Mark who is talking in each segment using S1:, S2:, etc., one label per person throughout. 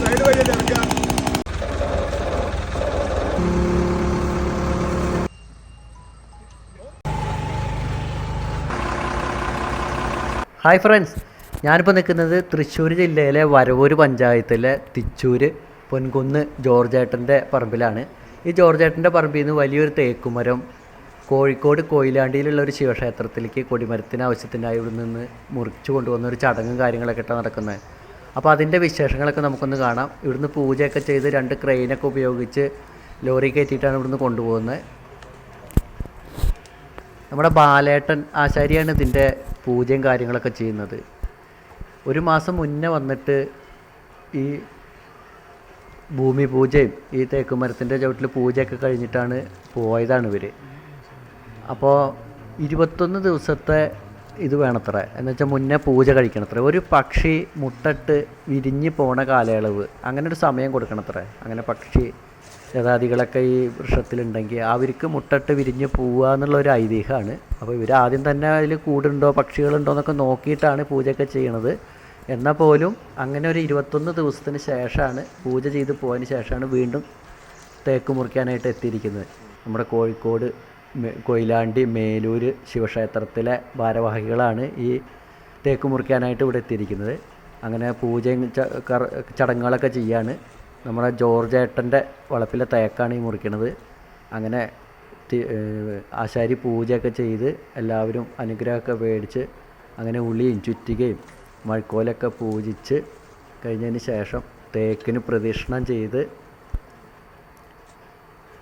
S1: Side വഴി
S2: hi friends ഞാനിപ്പോൾ നിൽക്കുന്നത് തൃശ്ശൂർ ജില്ലയിലെ വരവൂർ പഞ്ചായത്തിലെ തിച്ചൂർ പൊൻകുന്ന് ജോർജേട്ടന്റെ പറമ്പിലാണ്. ഈ ജോർജേട്ടന്റെ പറമ്പിൽ നിന്ന് വലിയൊരു തേക്കുമരം കോഴിക്കോട് കൊയിലാണ്ടിയിലുള്ള ഒരു ശിവക്ഷേത്രത്തിലേക്ക് കൊടിമരത്തിന് ആവശ്യത്തിനായി ഇവിടെ നിന്ന് മുറിച്ചു കൊണ്ടുവന്ന ഒരു ചടങ്ങും കാര്യങ്ങളൊക്കെ ഇട്ടാണ് നടക്കുന്നത് അപ്പോൾ അതിന്റെ വിശേഷങ്ങളൊക്കെ നമുക്കൊന്ന് കാണാം. ഇവിടുന്ന് പൂജയൊക്കെ ചെയ്ത് രണ്ട് ക്രെയിനൊക്കെ ഉപയോഗിച്ച് ലോറി കയറ്റിയിട്ടാണ് ഇവിടുന്ന് കൊണ്ടുപോകുന്നത് നമ്മുടെ ബാലേട്ടൻ ആശാരിയാണ് ഇതിന്റെ പൂജയും കാര്യങ്ങളൊക്കെ ചെയ്യുന്നത്. ഒരു മാസം മുന്നേ വന്നിട്ട് ഈ ഭൂമി പൂജയും ഈ തേക്കുമരത്തിന്റെ ചവിട്ടിൽ പൂജയൊക്കെ കഴിഞ്ഞിട്ടാണ് പോയതാണ് ഇവർ അപ്പോൾ ഇരുപത്തൊന്ന് ദിവസത്തെ ഇത് വേണത്ര. എന്ന് വെച്ചാൽ മുന്നേ പൂജ കഴിക്കണത്ര. ഒരു പക്ഷി മുട്ടട്ട് വിരിഞ്ഞ് പോണ കാലയളവ്. അങ്ങനെ ഒരു സമയം കൊടുക്കണത്ര. അങ്ങനെ പക്ഷി ജതാദികളൊക്കെ ഈ വൃക്ഷത്തിലുണ്ടെങ്കിൽ അവർക്ക് മുട്ടട്ട് വിരിഞ്ഞ് പോവുക എന്നുള്ള ഒരു ഐതിഹ്യമാണ് അപ്പോൾ ഇവർ ആദ്യം തന്നെ അതിൽ കൂടുണ്ടോ പക്ഷികളുണ്ടോ എന്നൊക്കെ നോക്കിയിട്ടാണ് പൂജയൊക്കെ ചെയ്യണത്. എന്നാൽ പോലും അങ്ങനെ ഒരു ഇരുപത്തൊന്ന് ദിവസത്തിന് ശേഷമാണ് പൂജ ചെയ്ത് പോയതിന് ശേഷമാണ് വീണ്ടും തേക്ക് മുറിക്കാനായിട്ട് എത്തിയിരിക്കുന്നത്. നമ്മുടെ കോഴിക്കോട് കൊയിലാണ്ടി മേലൂർ ശിവക്ഷേത്രത്തിലെ ഭാരവാഹികളാണ് ഈ തേക്ക് മുറിക്കാനായിട്ട് ഇവിടെ എത്തിയിരിക്കുന്നത്. അങ്ങനെ പൂജയും ചടങ്ങുകളൊക്കെ ചെയ്യാണ്. നമ്മുടെ ജോർജ് ഏട്ടന്റെ വളപ്പിലെ തേക്കാണ് ഈ മുറിക്കുന്നത് അങ്ങനെ ആശാരി പൂജയൊക്കെ ചെയ്ത് എല്ലാവരും അനുഗ്രഹമൊക്കെ മേടിച്ച് അങ്ങനെ ഉളിയും ചുറ്റുകയും മഴക്കോലൊക്കെ പൂജിച്ച് കഴിഞ്ഞതിന് ശേഷം തേക്കിന് പ്രദക്ഷിണം ചെയ്ത്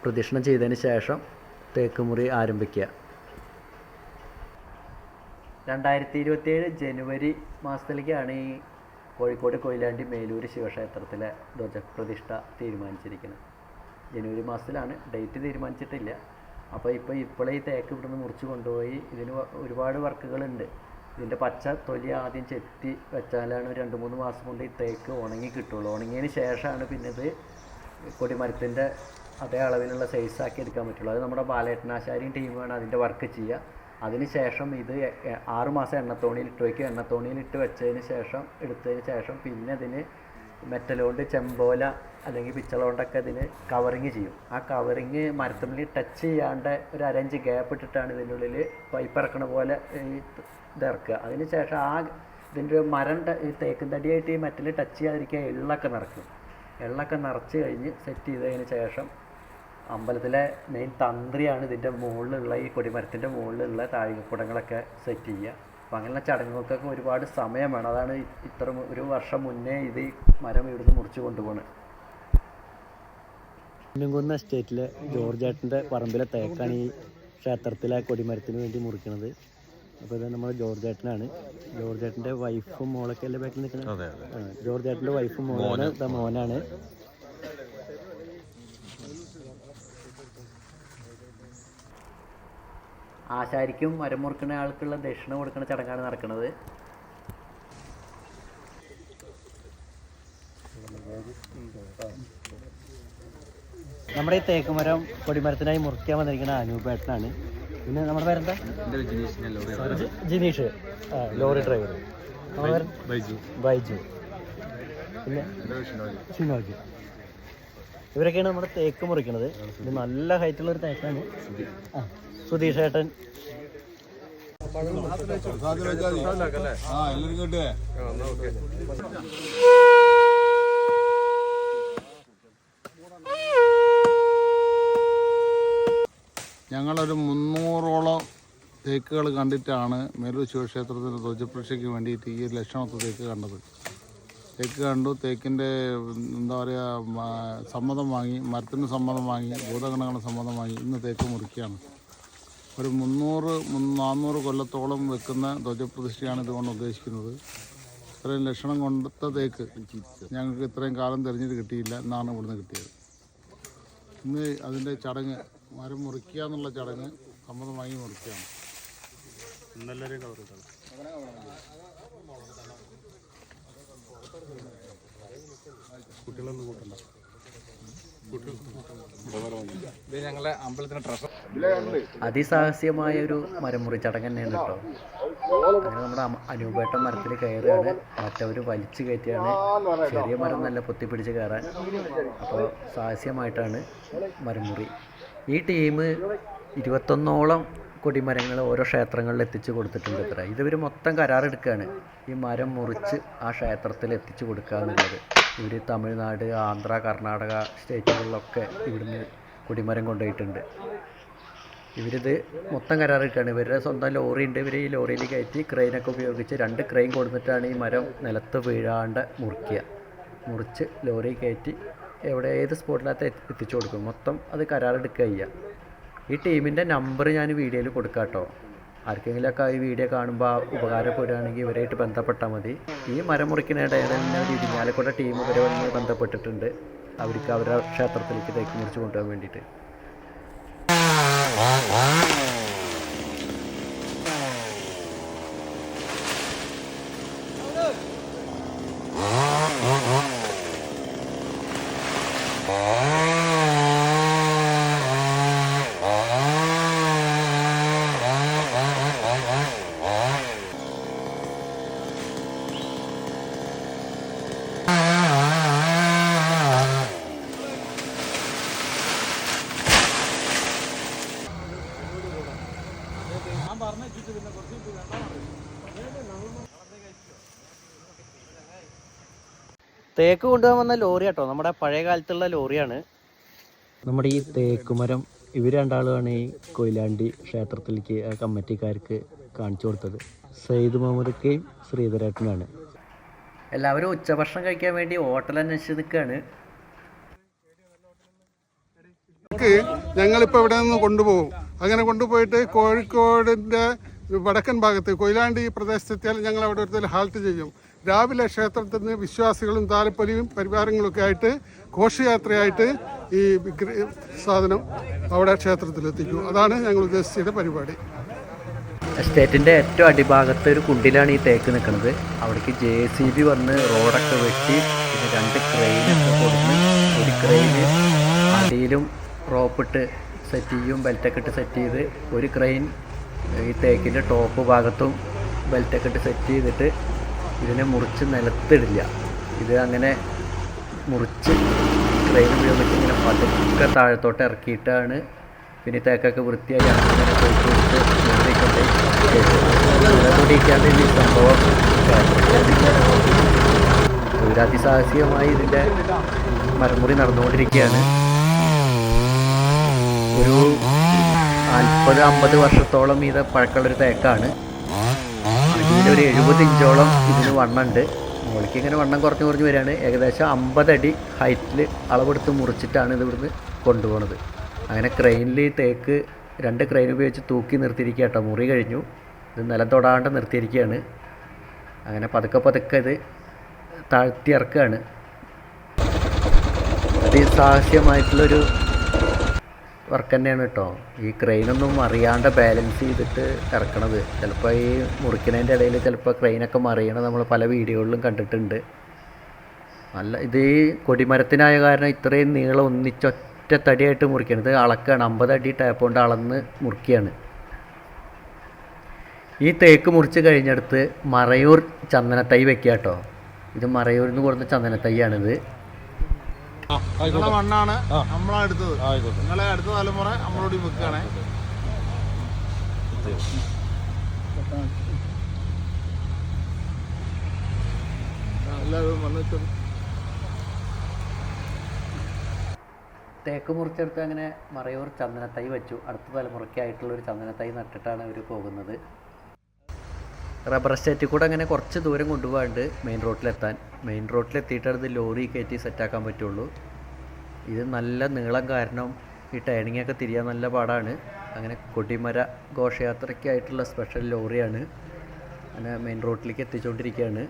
S2: പ്രദക്ഷിണം ചെയ്തതിന് ശേഷം തേക്ക് മുറി ആരംഭിക്കുക. രണ്ടായിരത്തി ഇരുപത്തിയേഴ് ജനുവരി മാസത്തിലേക്കാണ് ഈ കോഴിക്കോട് കൊയിലാണ്ടി മേലൂർ ശിവക്ഷേത്രത്തിലെ ധ്വജപ്രതിഷ്ഠ തീരുമാനിച്ചിരിക്കുന്നത്. ജനുവരി മാസത്തിലാണ് ഡേറ്റ് തീരുമാനിച്ചിട്ടില്ല. അപ്പോൾ ഇപ്പോൾ ഇപ്പോഴേ ഈ തേക്ക് ഇവിടുന്ന് മുറിച്ച് കൊണ്ടുപോയി ഇതിന് ഒരുപാട് വർക്കുകളുണ്ട്. ഇതിന്റെ പച്ച തൊലി ആദ്യം ചെത്തി വെച്ചാലാണ് രണ്ട് മൂന്ന് മാസം കൊണ്ട് ഈ തേക്ക് ഉണങ്ങി കിട്ടുള്ളൂ. ഉണങ്ങിയതിന് ശേഷമാണ് പിന്നെ ഇത് കൊടിമരത്തിന്റെ അതേ അളവിലുള്ള സൈസാക്കി എടുക്കാൻ പറ്റുള്ളൂ. അത് നമ്മുടെ ബാലേട്ടനാശാരിയും ടീമാണ് അതിന്റെ വർക്ക് ചെയ്യുക അതിന് ശേഷം ഇത് എ- എ- മാസം എണ്ണത്തോണിയിൽ ഇട്ട് വയ്ക്കും എണ്ണത്തോണിയിൽ ഇട്ട് വെച്ചതിന് ശേഷം എടുത്തതിന് ശേഷം പിന്നെ അതിന് മെറ്റലോണ്ട് ചെമ്പോല അല്ലെങ്കിൽ പിച്ചള കൊണ്ടൊക്കെ ഇതിന് കവറിങ് ചെയ്യും. ആ കവറിങ് മരത്തുമ്പിൽ ടച്ച് ചെയ്യാണ്ട് ഒരു അരഞ്ച് ഗ്യാപ്പ് ഇട്ടിട്ടാണ് ഇതിന്റെ ഉള്ളിൽ പൈപ്പ് ഇറക്കണ പോലെ ഈ ഇത് ഇറക്കുക. അതിന് ശേഷം ആ ഇതിന്റെ മരം ഈ തേക്കും തടിയായിട്ട് ഈ മെറ്റൽ ടച്ച് ചെയ്യാതിരിക്കാൻ എള്ളൊക്കെ നിറക്കും എള്ളൊക്കെ നിറച്ച് കഴിഞ്ഞ് സെറ്റ് ചെയ്തതിന് ശേഷം അമ്പലത്തിലെ മെയിൻ തന്ത്രിയാണ് ഇതിന്റെ മുകളിലുള്ള ഈ കൊടിമരത്തിന്റെ മുകളിലുള്ള താഴികക്കുടങ്ങളൊക്കെ സെറ്റ് ചെയ്യുക. അപ്പം അങ്ങനെയുള്ള ചടങ്ങുകൾക്കൊക്കെ ഒരുപാട് സമയം വേണം. അതാണ് ഇത്ര ഒരു വർഷം മുന്നേ ഇത് ഈ മരം ഇവിടുന്ന് മുറിച്ച് കൊണ്ടുപോകണത് കുന്നംകുന്ന് എസ്റ്റേറ്റിലെ ജോർജേട്ടന്റെ പറമ്പിലെ തേക്കാണ് ഈ ക്ഷേത്രത്തിലെ കൊടിമരത്തിന് വേണ്ടി മുറിക്കുന്നത് അപ്പോൾ ഇത് നമ്മുടെ ജോർജേട്ടനാണ്. ജോർജേട്ടന്റെ വൈഫും മോളൊക്കെ അല്ലേ ബാക്കിൽ നിൽക്കുന്നത്? ജോർജ് ജോർജേട്ടന്റെ വൈഫും മോളാണ്. മോനാണ്. ആശാരിക്കും മരം മുറിക്കുന്ന ആൾക്കുള്ള ദക്ഷിണ കൊടുക്കുന്ന ചടങ്ങാണ് നടക്കുന്നത്. നമ്മുടെ ഈ തേക്ക് മരം കൊടിമരത്തിനായി മുറിക്കാൻ വന്നിരിക്കുന്ന അനൂപേട്ടനാണ് പിന്നെ നമ്മുടെ പേരെന്താ? Jineesh lorry driver. Baiju. Baiju. പിന്നെ? ഷിനോജ്. ഇവരൊക്കെയാണ് നമ്മുടെ തേക്ക് മുറിക്കുന്നത് ഇത് നല്ല ഹൈറ്റുള്ള ഒരു തേക്കാണ്. ആ സുധീഷ് ഏട്ടൻ.
S1: ഞങ്ങളൊരു മുന്നൂറോളം തേക്കുകൾ കണ്ടിട്ടാണ് മേലൂർ ശിവക്ഷേത്രത്തിന്റെ ധ്വജപ്രക്ഷയ്ക്ക് വേണ്ടിയിട്ട് ഈ ഒരു ലക്ഷണത്തെ തേക്ക് കണ്ടത്. തേക്ക് കണ്ടു. തേക്കിന്റെ എന്താ പറയുക സമ്മതം വാങ്ങി മരത്തിന് സമ്മതം വാങ്ങി ഭൂതഗണങ്ങളുടെ സമ്മതം വാങ്ങി ഇന്ന് തേക്ക് മുറിക്കുകയാണ്. ഒരു മുന്നൂറ് നാന്നൂറ് കൊല്ലത്തോളം വെക്കുന്ന ധ്വജപ്രതിഷ്ഠയാണ് ഇതുകൊണ്ട് ഉദ്ദേശിക്കുന്നത്. ഇത്രയും ലക്ഷണം കൊണ്ടത്തെ തേക്ക് ഞങ്ങൾക്ക് ഇത്രയും കാലം തിരഞ്ഞിട്ട് കിട്ടിയില്ല എന്നാണ് ഇവിടുന്ന് കിട്ടിയത്. ഇന്ന് അതിന്റെ ചടങ്ങ് മരം മുറിക്കുക എന്നുള്ള ചടങ്ങ് സമ്മതം വാങ്ങി മുറിക്കുകയാണ്.
S3: ഇത് ഞങ്ങളെ അമ്പലത്തിന് ട്രഷർ
S2: അതിസാഹസ്യമായ ഒരു മരമുറി ചടങ്ങ് തന്നെയാണ് കേട്ടോ. അങ്ങനെ നമ്മുടെ അനൂപേട്ടൻ മരത്തിൽ കയറുകയാണ്. മറ്റവർ വലിച്ചു കയറ്റിയാണ്. ചെറിയ മരം നല്ല പൊത്തിപ്പിടിച്ച് കയറാൻ. അപ്പോൾ സാഹസ്യമായിട്ടാണ് മരമുറി. ഈ ടീം ഇരുപത്തൊന്നോളം കൊടിമരങ്ങൾ ഓരോ ക്ഷേത്രങ്ങളിൽ എത്തിച്ചു കൊടുത്തിട്ടുണ്ട് ഇത്ര. ഇതവർ മൊത്തം കരാറെടുക്കുകയാണ് ഈ മരം മുറിച്ച് ആ ക്ഷേത്രത്തിൽ എത്തിച്ചു കൊടുക്കുക എന്നുള്ളത്. ഇവർ തമിഴ്നാട് ആന്ധ്ര കർണാടക സ്റ്റേറ്റുകളിലൊക്കെ ഇവിടുന്ന് കൊടിമരം കൊണ്ടുപോയിട്ടുണ്ട്. ഇവരിത് മൊത്തം കരാറിട്ടാണ് ഇവരുടെ സ്വന്തം ലോറി ഉണ്ട്. ഇവർ ഈ ലോറിയിൽ കയറ്റി ക്രെയിനൊക്കെ ഉപയോഗിച്ച് രണ്ട് ക്രെയിൻ കൊടുത്തിട്ടാണ് ഈ മരം നിലത്ത് വീഴാണ്ട് മുറിക്കുക. മുറിച്ച് ലോറി കയറ്റി എവിടെ ഏത് സ്പോട്ടിനകത്ത് എത്തിച്ചു കൊടുക്കും. മൊത്തം അത് കരാറെടുക്കുക ചെയ്യുക. ഈ ടീമിന്റെ നമ്പർ ഞാൻ വീഡിയോയിൽ കൊടുക്കാം കേട്ടോ ആർക്കെങ്കിലുമൊക്കെ ഈ വീഡിയോ കാണുമ്പോൾ ഉപകാരപ്പെടുകയാണെങ്കിൽ ഇവരായിട്ട് ബന്ധപ്പെട്ടാൽ മതി. ഈ മരം മുറിക്കുന്നതിനിടയിൽ തന്നെ ഒരു ഇരിഞ്ഞാലക്കുട ടീം ഇവരെ വന്ന് ബന്ധപ്പെട്ടിട്ടുണ്ട്. അവർക്ക് അവരുടെ ക്ഷേത്രത്തിലേക്ക് തേക്ക് മുറിച്ച് കൊണ്ടുപോകാൻ വേണ്ടിയിട്ട്. തേക്ക് കൊണ്ടുപോകാൻ വന്ന ലോറി കേട്ടോ നമ്മുടെ പഴയ കാലത്തുള്ള ലോറിയാണ്. നമ്മുടെ ഈ തേക്ക് മരം ഇവർ രണ്ടാളുമാണ് ഈ കൊയിലാണ്ടി ക്ഷേത്രത്തിലേക്ക് കമ്മിറ്റിക്കാർക്ക് കാണിച്ചു കൊടുത്തത്. സയ്യിദ് മുഹമ്മദ് ശ്രീധരേട്ടനാണ് എല്ലാവരും ഉച്ചഭക്ഷണം കഴിക്കാൻ വേണ്ടി ഹോട്ടൽ അന്വേഷിച്ച് നിൽക്കുകയാണ്
S4: ക്ക് ഞങ്ങളിപ്പോൾ ഇവിടെ നിന്ന് കൊണ്ടുപോകും. അങ്ങനെ കൊണ്ടുപോയിട്ട് കോഴിക്കോടിന്റെ വടക്കൻ ഭാഗത്ത് കൊയിലാണ്ടി പ്രദേശത്തെത്തിയാൽ ഞങ്ങൾ അവിടെ ഒരു ഹാൾട്ട് ചെയ്യും. രാവിലെ ക്ഷേത്രത്തിൽ നിന്ന് വിശ്വാസികളും താലപ്പൊലിയും പരിവാരങ്ങളൊക്കെ ആയിട്ട് ഘോഷയാത്രയായിട്ട് ഈ വിഗ്ര- സാധനം അവിടെ ക്ഷേത്രത്തിലെത്തിക്കും. അതാണ് ഞങ്ങൾ ഉദ്ദേശിച്ച പരിപാടി.
S2: എസ്റ്റേറ്റിന്റെ ഏറ്റവും അടിഭാഗത്ത് ഒരു കുണ്ടിലാണ് ഈ തേക്ക് നിൽക്കുന്നത്. അവിടേക്ക് ജെ സി ബി വന്ന് റോഡൊക്കെ വെട്ടി പിന്നെ രണ്ട് ക്രെയിനൊക്കെ കൊടുന്ന് ഒരു ക്രെയിന് അടിയിലും റോപ്പിട്ട് സെറ്റ് ചെയ്യും ബെൽറ്റൊക്കെ ഇട്ട് സെറ്റ് ചെയ്ത് ഒരു ക്രെയിൻ ഈ തേക്കിന്റെ ടോപ്പ് ഭാഗത്തും ബെൽറ്റൊക്കെ ഇട്ട് സെറ്റ് ചെയ്തിട്ട് ഇതിനെ മുറിച്ച് നിലത്തിടില്ല. ഇത് അങ്ങനെ മുറിച്ച് ക്രെയിൻ ഉപയോഗിച്ച് ഇങ്ങനെ പതുക്കെ താഴത്തോട്ട് ഇറക്കിയിട്ടാണ് പിന്നെ തേക്കൊക്കെ വൃത്തിയായി അങ്ങനെ കൊടുത്ത് നിർമ്മിക്കട്ടെ കൂടിയിട്ടാണ് ഈ സംഭവം ഒരു അതിസാഹസികമായി ഇതിന്റെ മരമുറി നടന്നുകൊണ്ടിരിക്കുകയാണ്. ഒരു നാൽപ്പത് അമ്പത് വർഷത്തോളം ഇത് പഴക്കമുള്ളൊരു തേക്കാണ്. അടിയിലൊരു എഴുപത് ഇഞ്ചോളം ഇതിന് വണ്ണുണ്ട്. മുകളിലേക്ക് ഇങ്ങനെ വണ്ണം കുറഞ്ഞ് കുറഞ്ഞ് വരികയാണ്. ഏകദേശം അമ്പതടി ഹൈറ്റിൽ അളവെടുത്ത് മുറിച്ചിട്ടാണ് ഇത് ഇവിടുന്ന് കൊണ്ടുപോകുന്നത് അങ്ങനെ ക്രെയിനിൽ തേക്ക് രണ്ട് ക്രെയിൻ ഉപയോഗിച്ച് തൂക്കി നിർത്തിയിരിക്കുക കേട്ടോ മുറി കഴിഞ്ഞു. ഇത് നിലം തൊടാണ്ട് നിർത്തിയിരിക്കുകയാണ്. അങ്ങനെ പതുക്കെ പതുക്കെ ഇത് താഴ്ത്തി ഇറക്കുകയാണ്. അതിസാഹസ്യമായിട്ടുള്ളൊരു വർക്ക് തന്നെയാണ് കേട്ടോ. ഈ ക്രെയിനൊന്നും അറിയാണ്ട് ബാലൻസ് ചെയ്തിട്ട് ഇറക്കണത്. ചിലപ്പോൾ ഈ മുറിക്കുന്നതിന്റെ ഇടയിൽ ചിലപ്പോൾ ക്രെയിനൊക്കെ മറിയണത് നമ്മൾ പല വീഡിയോകളിലും കണ്ടിട്ടുണ്ട്. നല്ല ഇത് ഈ കൊടിമരത്തിനായ കാരണം ഇത്രയും നീളം ഒന്നിച്ചൊറ്റ തടിയായിട്ട് മുറിക്കണത്. അളക്കാണ്. അമ്പത് അടി ടാപ്പ് കൊണ്ട് അളന്ന് മുറിക്കുകയാണ്. ഈ തേക്ക് മുറിച്ച് കഴിഞ്ഞടുത്ത് മറയൂർ ചന്ദനത്തൈ വെക്കുക കേട്ടോ. ഇത് മറയൂരിൽ നിന്ന് കൊടുത്ത ചന്ദനത്തൈയാണിത്
S1: മണ്ണാണ്. നമ്മളാ എടുത്തത്. നിങ്ങളെ അടുത്ത തലമുറ നമ്മളോട് വെക്കുകയാണേ എല്ലാവരും വന്നിട്ട്
S2: തേക്ക് മുറിച്ചെടുത്ത് അങ്ങനെ മറയൂർ ചന്ദനത്തൈ വെച്ചു. അടുത്ത തലമുറയ്ക്കായിട്ടുള്ള ഒരു ചന്ദനത്തൈ നട്ടിട്ടാണ് അവർ പോകുന്നത്. റബ്ബർ എസ്റ്റേറ്റിൽ കൂടെ അങ്ങനെ കുറച്ച് ദൂരം കൊണ്ടുപോകാണ്ട് മെയിൻ റോഡിലെത്താൻ മെയിൻ റോഡിലെത്തിയിട്ടാണ് ഇത് ലോറി കയറ്റി സെറ്റാക്കാൻ പറ്റുള്ളൂ. ഇത് നല്ല നീളം കാരണം ഈ ടേണിംഗ് ഒക്കെ തിരിയാൻ നല്ല പാടാണ്. അങ്ങനെ കൊടിമര ഘോഷയാത്രയ്ക്കായിട്ടുള്ള സ്പെഷ്യൽ ലോറിയാണ്. അങ്ങനെ മെയിൻ റോഡിലേക്ക് എത്തിച്ചുകൊണ്ടിരിക്കുകയാണ്.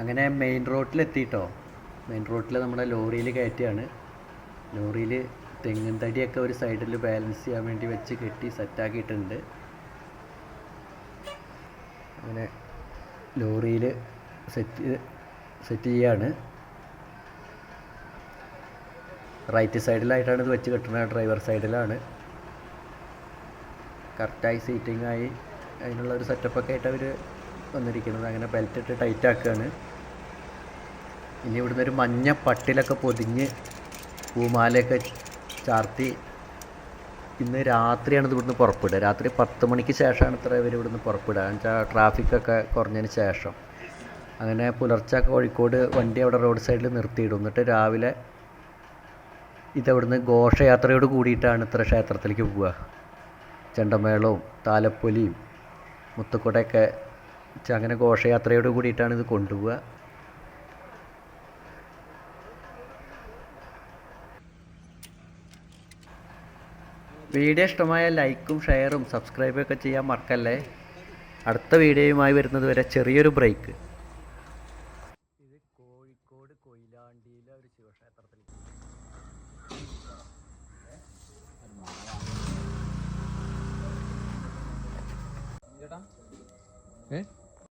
S2: അങ്ങനെ മെയിൻ റോഡിലെത്തിയിട്ടോ മെയിൻ റോഡിൽ നമ്മുടെ ലോറിയിൽ കയറ്റിയാണ്. ലോറിയിൽ തെങ്ങിൻ തടിയൊക്കെ ഒരു സൈഡിൽ ബാലൻസ് ചെയ്യാൻ വേണ്ടി വെച്ച് കെട്ടി സെറ്റാക്കിയിട്ടുണ്ട് അങ്ങനെ ലോറിയിൽ സെറ്റ് സെറ്റ് ചെയ്യാണ്. റൈറ്റ് സൈഡിലായിട്ടാണ് ഇത് വെച്ച് കെട്ടുന്നത് ഡ്രൈവർ സൈഡിലാണ് കറക്റ്റായി സീറ്റിംഗ് ആയി അതിനുള്ള ഒരു സെറ്റപ്പൊക്കെ ആയിട്ട് അവർ വന്നിരിക്കുന്നത്. അങ്ങനെ ബെൽറ്റ് ഇട്ട് ടൈറ്റ് ആക്കുകയാണ്. ഇനി ഇവിടുന്ന് ഒരു മഞ്ഞ പട്ടിലൊക്കെ പൊതിഞ്ഞ് പൂമാലയൊക്കെ ചാർത്തി ഇന്ന് രാത്രിയാണ് ഇത് ഇവിടുന്ന് പുറപ്പെടുക. രാത്രി പത്ത് മണിക്ക് ശേഷമാണ് ഇത്ര ഇവർ ഇവിടുന്ന് പുറപ്പെടുക. എന്ന് വെച്ചാൽ ട്രാഫിക്കൊക്കെ കുറഞ്ഞതിന് ശേഷം. അങ്ങനെ പുലർച്ചെ കോഴിക്കോട് വണ്ടി അവിടെ റോഡ് സൈഡിൽ നിർത്തിയിടും. എന്നിട്ട് രാവിലെ ഇതവിടുന്ന് ഘോഷയാത്രയോട് കൂടിയിട്ടാണ് ഇത്ര ക്ഷേത്രത്തിലേക്ക് പോവുക. ചെണ്ടമേളവും താലപ്പൊലിയും മുത്തുക്കുടയൊക്കെ അങ്ങനെ ഘോഷയാത്രയോട് കൂടിയിട്ടാണ് ഇത് കൊണ്ടുപോവുക. വീഡിയോ ഇഷ്ടമായ ലൈക്കും ഷെയറും സബ്സ്ക്രൈബും ഒക്കെ ചെയ്യാൻ മറക്കല്ലേ? അടുത്ത വീഡിയോയുമായി വരുന്നത് വരെ ചെറിയൊരു ബ്രേക്ക്.